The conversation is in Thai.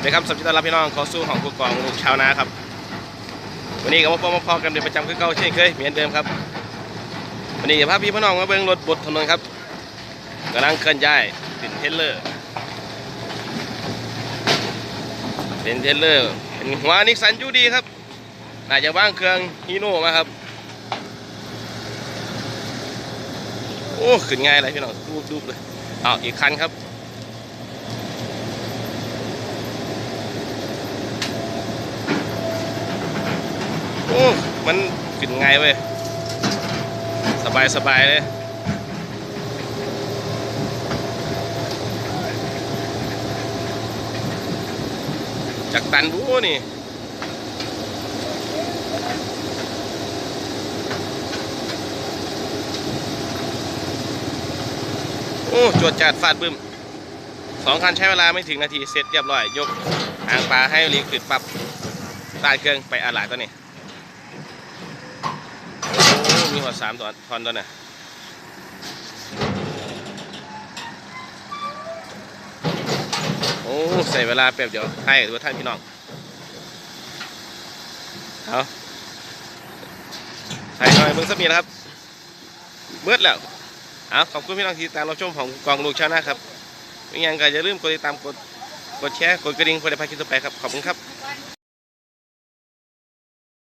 วัสดีครับสวัสดีต้อนรับพี่น้องเขาสู่ของผู้กองลูกชาวนาครับ วันนี้ก็มาพบมาพอกันเป็นประจำคือเก่าเช่นเคยเหมือนเดิมครับ วันนี้จะพาพี่พี่น้องมาเบิ่งรถบดถนนครับกำลังเคลื่อนย้ายเป็นเทลเลอร์เป็นเทลเลอร์เป็นหัวนิกสันยูดีครับน่าจะว่างเครื่องฮีโน่มาครับ โอ้ขึ้นง่ายเลยพี่น้องดูบๆเลยอ้าวอีกคันครับ อ้มันขึ้นไงเว้ย สบายสบายเลยจากตันบูนี่โอ้จวดจัดฟาดบึ้มสองคันใช้เวลาไม่ถึงนาทีเสร็จเรียบร้อย ยกหางปลาให้ลีขึ้นปรับตาดเครื่องไปอาหลายตัวนี้ มีหัวสามตัวทอนตัวน่ะโอ้ใส่เวลาแป๊บเดียวให้ดูท่านพี่น้องเอาใส่หน่อยเบิ่งสักนิดนะครับเบิดแล้วเอาขอบคุณพี่น้องที่ติดตามรับชมของกองลูกชานะครับไม่งั้นก็อย่าลืมกดติดตามกดกดแชร์กดกระดิ่งเพื่อได้พาคลิปต่อไปครับ ขอบคุณครับ